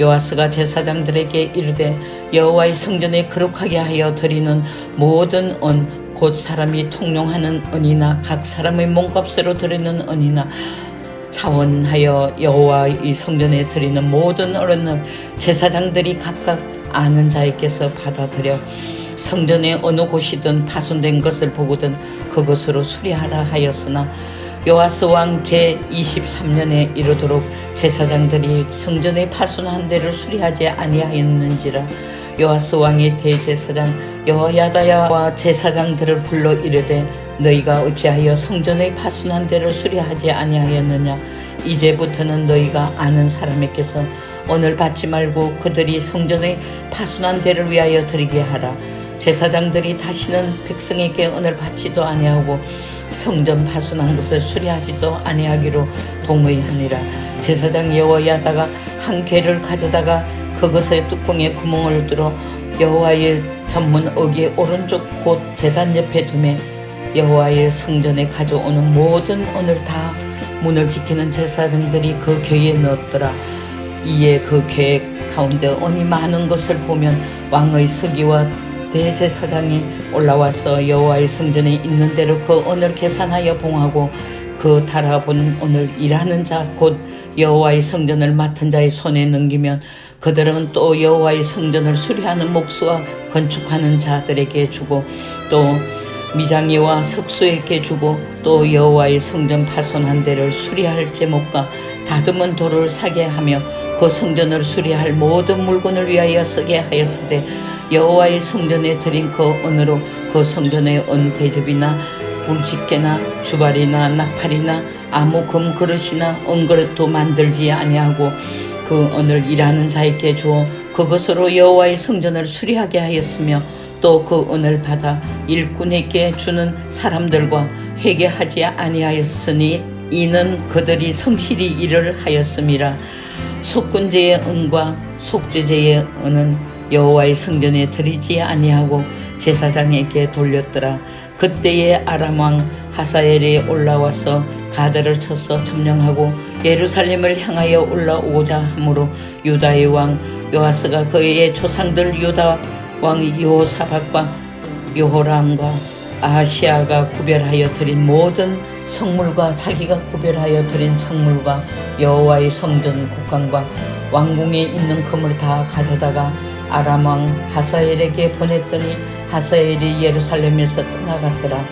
요아스가 제사장들에게 이르되 여호와의 성전에 거룩하게 하여 드리는 모든 은곧 사람이 통용하는 은이나 각 사람의 몸값으로 드리는 은이나 자원하여 여호와의 성전에 드리는 모든 어른은 제사장들이 각각 아는 자에게서 받아들여 성전의 어느 곳이든 파손된 것을 보거든 그것으로 수리하라 하였으나 요아스 왕 제 23년에 이르도록 제사장들이 성전의 파손한 데를 수리하지 아니하였는지라 요아스 왕의 대제사장 여호야다야와 제사장들을 불러 이르되 너희가 어찌하여 성전의 파손한 데를 수리하지 아니하였느냐? 이제부터는 너희가 아는 사람에게서 오늘 받지 말고 그들이 성전의 파손한 데를 위하여 드리게 하라 제사장들이 다시는 백성에게 은을 받지도 아니하고 성전 파손한 것을 수리하지도 아니하기로 동의하니라. 제사장 여호야다가 한 개를 가져다가 그것의 뚜껑에 구멍을 뚫어 여호와의 전문 어기의 오른쪽 곧 제단 옆에 두매 여호와의 성전에 가져오는 모든 은을 다 문을 지키는 제사장들이 그 궤에 넣었더라. 이에 그 계획 가운데 은이 많은 것을 보면 왕의 서기와 대제사장이 올라와서 여호와의 성전에 있는 대로 그 은을 계산하여 봉하고 그 달아본 오늘 일하는 자 곧 여호와의 성전을 맡은 자의 손에 넘기면 그들은 또 여호와의 성전을 수리하는 목수와 건축하는 자들에게 주고 또 미장이와 석수에게 주고 또 여호와의 성전 파손한 데를 수리할 제목과 다듬은 돌을 사게 하며 그 성전을 수리할 모든 물건을 위하여 쓰게 하였으되 여호와의 성전에 드린 그 은으로 그 성전의 은 대접이나 불집게나 주발이나 나팔이나 아무 금 그릇이나 은그릇도 만들지 아니하고 그 은을 일하는 자에게 주어 그것으로 여호와의 성전을 수리하게 하였으며 또 그 은을 받아 일꾼에게 주는 사람들과 회개하지 아니하였으니 이는 그들이 성실히 일을 하였음이라. 속군제의 은과 속죄제의 은은 여호와의 성전에 드리지 아니하고 제사장에게 돌렸더라. 그때에 아람 왕 하사엘이 올라와서 가드를 쳐서 점령하고 예루살렘을 향하여 올라오고자 하므로 유다의 왕 요아스가 그의 조상들 유다 왕 여호사박과 여호람과 아시아가 구별하여 드린 모든 성물과 자기가 구별하여 드린 성물과 여호와의 성전 국관과 왕궁에 있는 금을 다 가져다가 아람 왕 하사엘에게 보냈더니 하사엘이 예루살렘에서 떠나갔더라.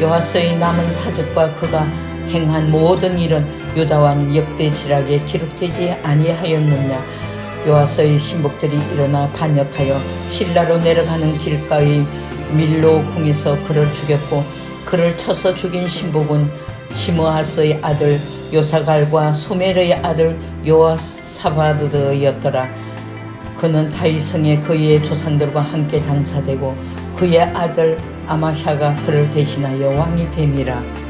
요하스의 남은 사적과 그가 행한 모든 일은 유다 왕 역대 지락에 기록되지 아니하였느냐. 요하스의 신복들이 일어나 반역하여 신라로 내려가는 길가의 밀로 궁에서 그를 죽였고 그를 쳐서 죽인 신복은 시므하스의 아들 요사갈과 소멜의 아들 요아사바드였더라 그는 다윗성에 그의 조상들과 함께 장사되고 그의 아들 아마샤가 그를 대신하여 왕이 됨이라